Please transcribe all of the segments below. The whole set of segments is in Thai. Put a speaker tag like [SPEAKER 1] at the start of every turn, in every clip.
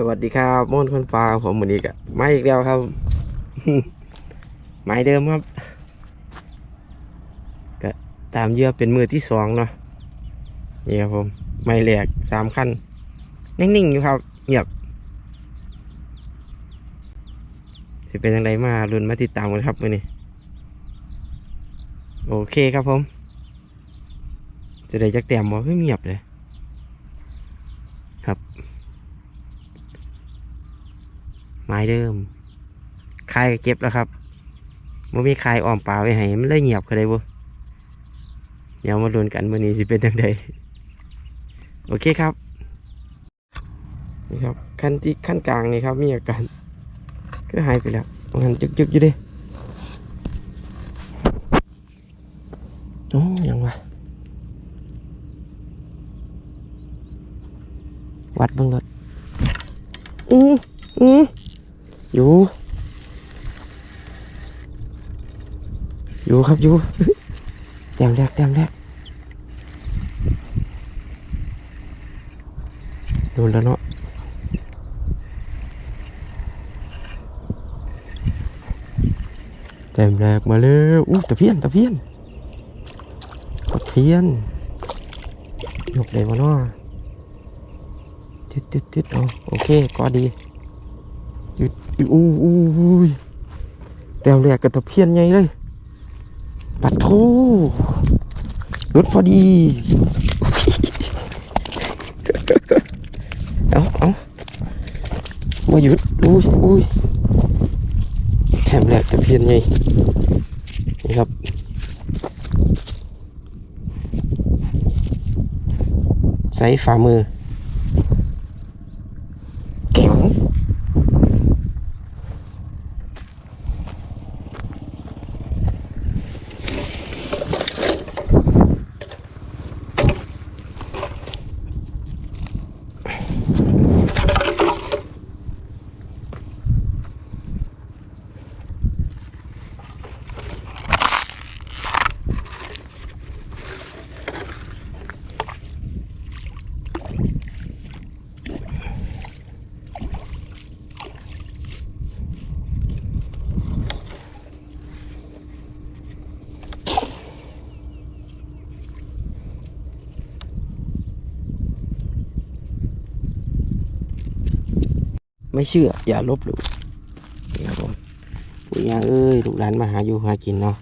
[SPEAKER 1] สวัสดีครับม่อนคนปลาผมวันนี้กะมาอีกแล้วครับไม้เดิมครับก็ตามเยื่อเป็นมือที่สองเนาะนี่ครับผมไม้แหลกสามขั้นนิ่งๆอยู่ครับเงียบจะเป็นยังไงมาลุ้นมาติดตามกันครับวันนี้ โอเคครับผม จะได้จักแต้มบ่คือเงียบเลย ครับ ไม้เดิมคายเก็บแล้วครับมันมีคายอ้อมปลาไว้ให้มันเลยเงียบก็ได้บ่เดี๋ยวมาลุ้นกันวันนี้สิเป็นยังไงโอเคครับนี่ครับขั้นที่ขั้นกลางนี่ครับมีอาการก็หายไปแล้วมันจึกๆอยู่ดิโอ้ยังวะวัดเบิ่งรถอืออือ อยู่อยู่ครับอยู่แต้มแรกแต้มแรกโดนแล้วเนาะแต้มแรกมาเลยอู้ตะเพียนตะเพียนตะเพียนยกได้มาเนาะติดติดติดเอาโอเคก็ดี อู้อู้อู้ยแต้มแรกกับตะเพียนใหญ่เลย ปัดโทรถพอดี เอาเอามาหยุดอุ้ยอุ้ยแถมแหลกตะเพียนไงนี่ครับใส่ฝ่ามือ ไม่เชื่อ อย่าลบหลู่นี่ครับผมปู่ย่าเอ้ยลูกหลานมาหาอยู่หากินเนาะ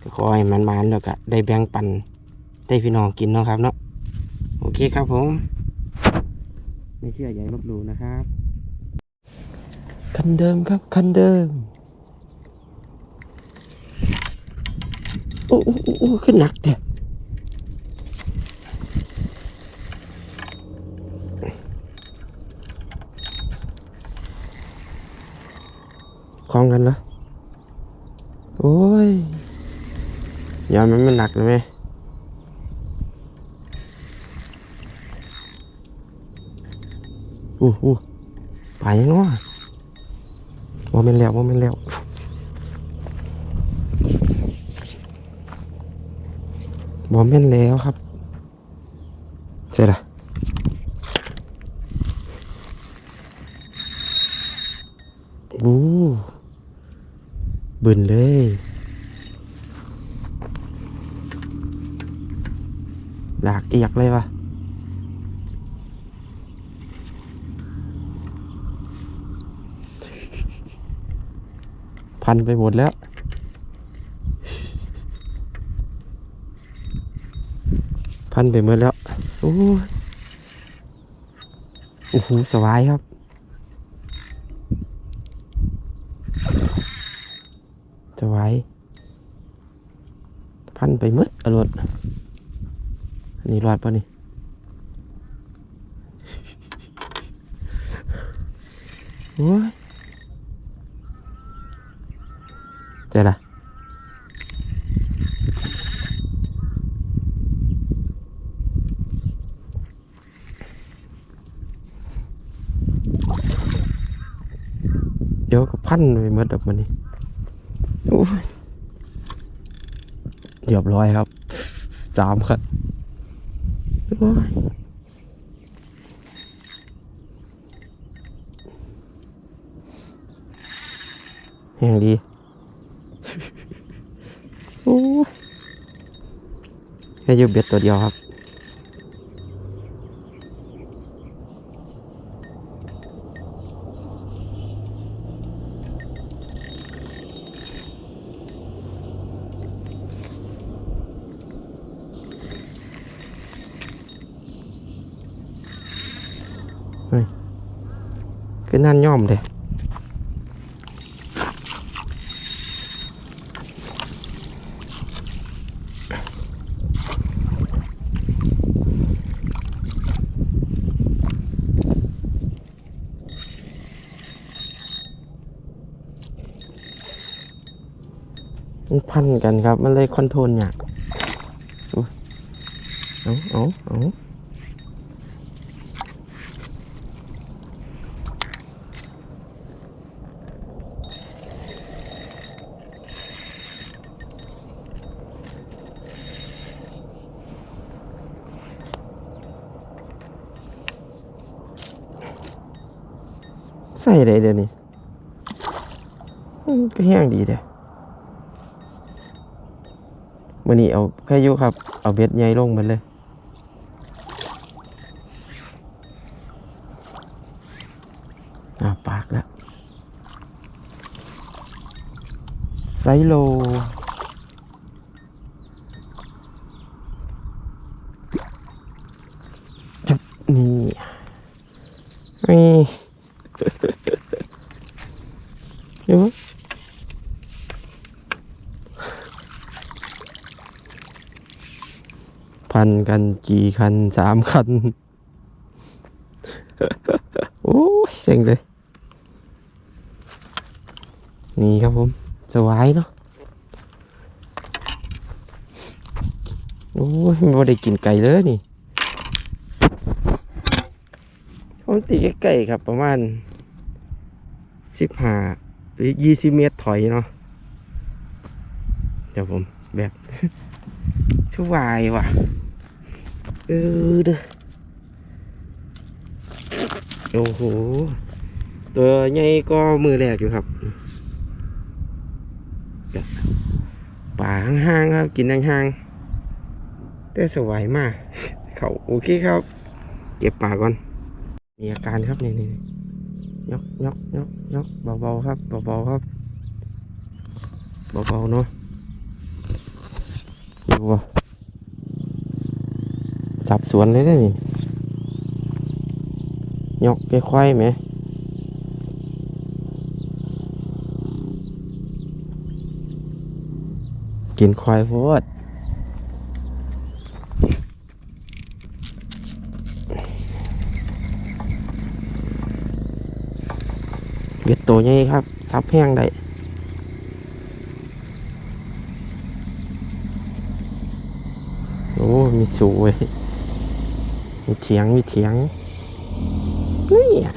[SPEAKER 1] ก็ขอให้มันมานๆแล้วก็ได้แบ่งปันได้พี่น้องกินเนาะครับเนาะโอเคครับผม ไม่เชื่ออย่าลบหลู่นะครับ คันเดิมครับ คันเดิมโอ้โอ้โอ้โอ้ขึ้นหนักเด้ คล้องกันเหรอ โอ้ยยามันมันหนักเลยไหมอู้อู้ไปยังเนาะว่ามันแล้วว่ามันแล้วบอมแม่นแล้วครับเสร็จละบู บึนเลย หลากเอียกเลยวะพันไปหมดแล้วพันไปหมดแล้ว โอ้โอ้โหสบายครับ สบายพันไปมืดอรวดอันนี้รอดปะนี่โอ้ยเจ๊ละเดี๋ยวก็พันไปมดดอกมันนี่ เรียบร้อยครับ สามคันแห่งดีโอ้ให้ยูเบียดตัวเดียวครับ คือนั่นย่อมเลยมันพันกันครับ มันเลยคอนโทรลยากโอ้ยเอาเอาเอา ส่ได้เดี๋ยวนี้ก็แห้งดีเด้วันนี้เอาแค่ยุครับ เอาเบ็ดใหญ่ลงมันเลยอ่าปากแล้วไซโล จับนี่นี่ เห็นไหม พันกันกี่คันสามคัน โอ้ยเซ็งเลย นี่ครับผมสวายเนาะโอ้ยไม่ได้กินไก่เลยนี่ผมตีไก่ครับประมาณสิบห้าหรือยี่สิบเมตรถอยเนาะเดี๋ยวผมแบบสวายว่ะ เออเด้อโอ้โห ตัวใหญ่ก็มือแรกอยู่ครับป่าห่างๆครับ กินห่างๆแต่สวายมาก เขาโอเคครับ เก็บป่าก่อน มีอาการครับนี่นี่นี่ยกยกยกยกเบาๆครับเบาๆครับเบาๆเนาะดูว่า สับสวนเลยได้อนี่ยกค่อยๆไหมกินควายโพดเบ็ดตัวใหญ่ครับ ซับแห้งได้โอ้ มีสูเว้ย มีเถียงมีเถียงนี่อะ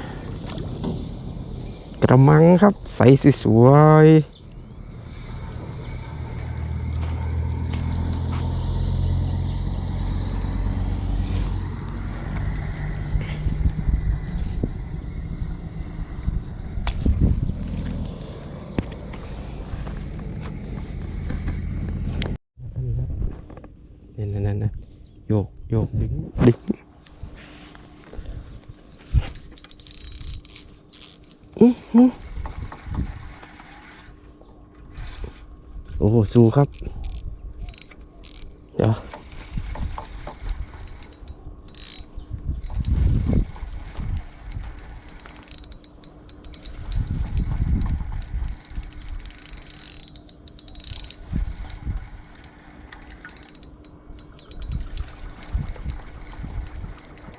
[SPEAKER 1] กระมังครับใสสวยๆนั่นนั่นนั่นนะโยกโยกดึงดึงอื้อหือ โอ้โหสู้ครับ เดี๋ยว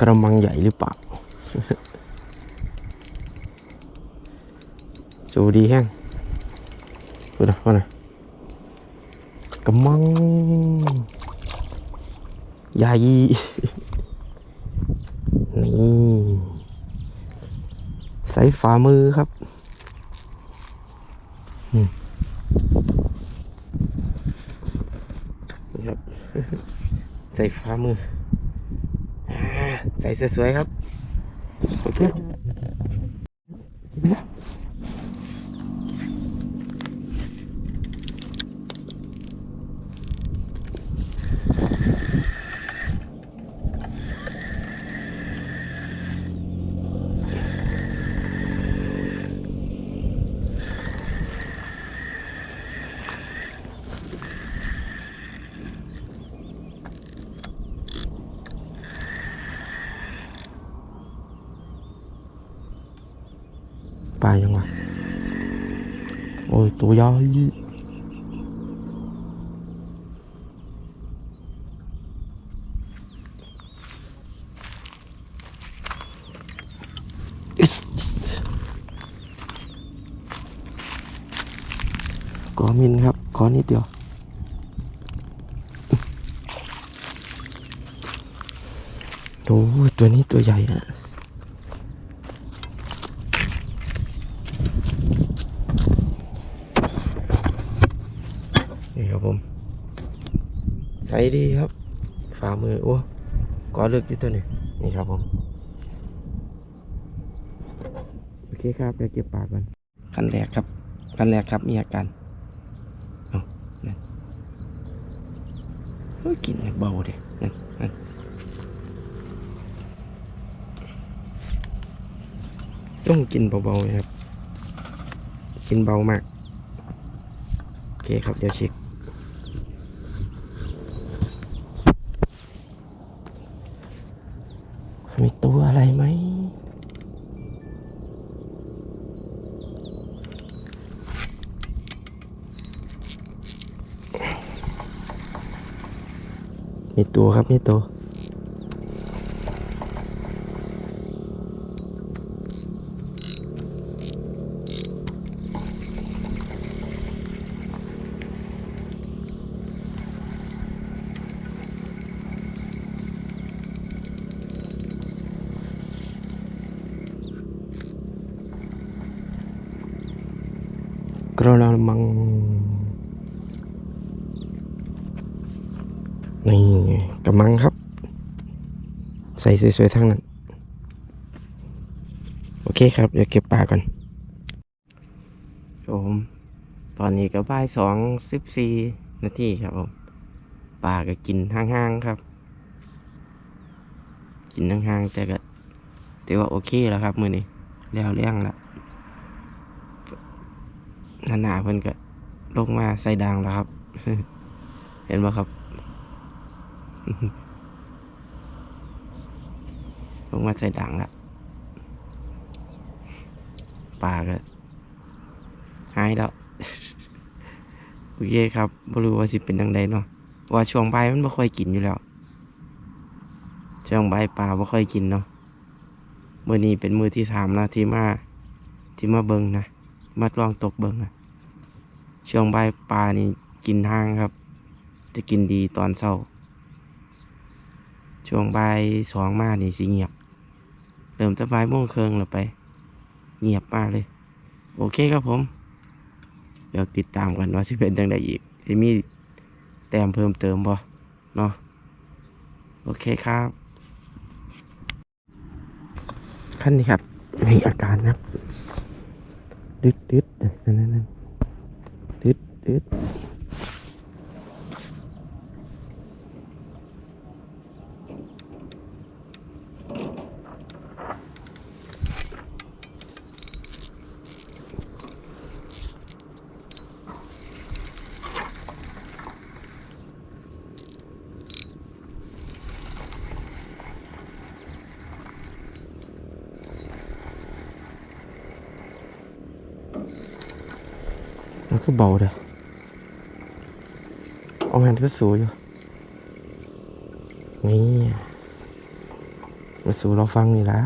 [SPEAKER 1] กระมังใหญ่หรือเปล่า สูดีแห้งดูนะว่านะกระมังใหญ่นี่ใส่ฝ่ามือครับนี่ครับ ใส่ฝ่ามือใส่สวยๆครับโอเปลายังวะโอ้ย ตัวใหญ่อิ๊สอิ๊สกอมินครับขอนิดเดียวโอ้ยตัวนี้ตัวใหญ่อะนี่ครับ ผมใสดีครับ ฝ่ามือโอ้กอเลือกที่ตัวนี้นี่ครับผมโอเคครับเดี๋ยวเก็บปากก่อนขั้นแรกครับขั้นแรกครับมีอาการเอานั่นเฮ้ยกลินเบาเด็นั่นนั่นส่งกินเบาๆนะครับ กินเบามาก โอเคครับ เดี๋ยวเช็ค มีตัวอะไรไหม มี ตัวครับมีตัวกระมัง นี่กระ มังครับ ใส่สวยๆทั้งนั้น โอเคครับ เดี๋ยวเก็บปลาก่อนผมตอนนี้ก็บ่ายสองสิบสี่นาทีครับผมปลาก็กินห่างๆครับ กินห่างๆแต่ก็ถือว่าโอเคแล้วครับ มือนี้แล้วเลี้ยงล้วหนาๆเพิ่นก็ลงมาใส่ดางแล้วครับ เห็นบ่ครับ ลงมาใส่ดางล้วปลาก็หายแล้ว โอเคครับบ่รู้ว่าสิเป็นจังไดเนาะว่าช่วงใบมันบ่ค่อยกินอยู่แล้ว ช่วงใบ่ายปลาบ่ค่อยกินเนาะมื้อนี้เป็นมือที่สามแล้วที่มาที่มาเบิงนะมาลองตกเบิงอะช่วงใบปลานี่กินห้างครับ จะกินดีตอนเช้า ช่วงบ่ายสองมานี่สิเงียบเริ่มจะบ่ายโมงครึ่งแล้วไป เงียบมากเลย โอเคครับผม เดี๋ยวติดตามกันว่าจะเป็นจังไดอีกจะมีแต้มเพิ่มเติมบ่เนาะโอเคครับขั้นนี้ครับมีอาการนะดึดดึดนั่นนั่นนั่นดึดดึด มันก็เบาเด้อเอาหันก็สูอยู่นี่มาสู่เราฟังนี่ละ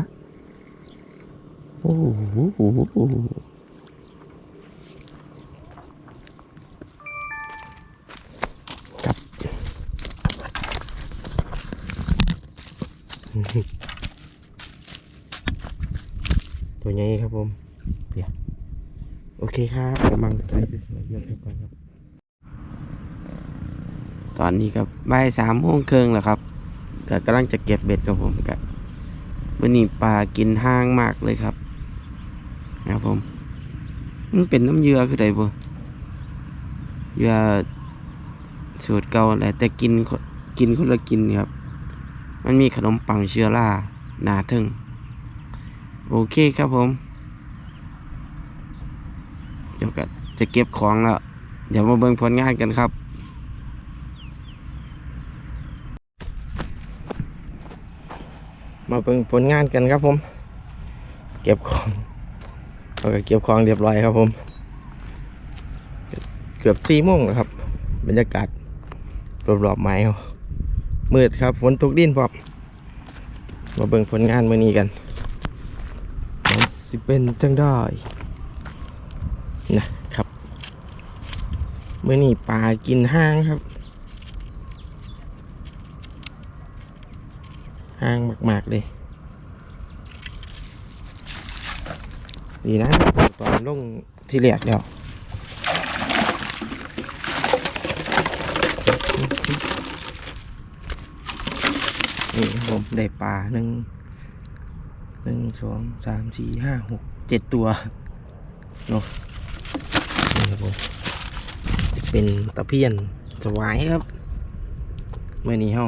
[SPEAKER 1] โอเคครับกำลังใส่สวยๆเยอะไปก่อนครับ ตอนนี้ก็บ่ายสามโมงครึ่งแล้วครับก็กำลังจะเก็บเบ็ดกับผมกับวันนี้ปลากินห้างมากเลยครับนะครับผมมันเป็นน้ำเยื่อคือใดบ่เยื่อสูตรเก่าแหละแต่กินคนกินคนละกินครับ มันมีขนมปังเชื้อราหนาทึ่ง โอเคครับผม เดี๋ยวก็จะเก็บของแล้ว เดี๋ยวมาเบิ่งผลงานกันครับมาเบิ่งผลงานกันครับผม เก็บของเราก็เก็บของเรียบร้อยครับผม เกือบสี่โมงแล้วครับ บรรยากาศรอบๆไม้เขามืดครับฝนตกดินพร้อมมาเบิ่งผลงานมื้อนี้กันมันสิเป็นจังได้ นะครับมื้อนี้ปลากินห้างครับห้างมากๆเลยดีนะตอนลงที่เหลียดแล้วนี่ผมได้ปลาหนึ่งหนึ่งสองสามสี่ห้าหกเจ็ดตัวเนาะ นี่ครับผมจะเป็นตะเพียนสวายครับเมื่อนี้เฮา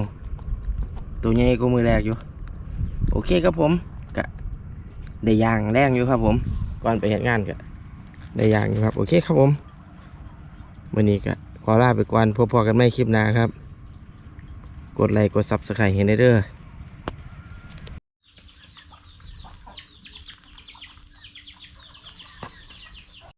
[SPEAKER 1] ตัวใหญ่ก็มือแรกอยู่ โอเคครับผมกะได้ยางแรงอยู่ครับผม ก่อนไปเห็นงานกะได้ยางอยู่ครับ โอเคครับผมวันนี้ก็ขอลาไปก่อนพบพอกันไม่คลิปหน้าครับ กดไลค์กดซับสไครต์เห็นได้เด้อ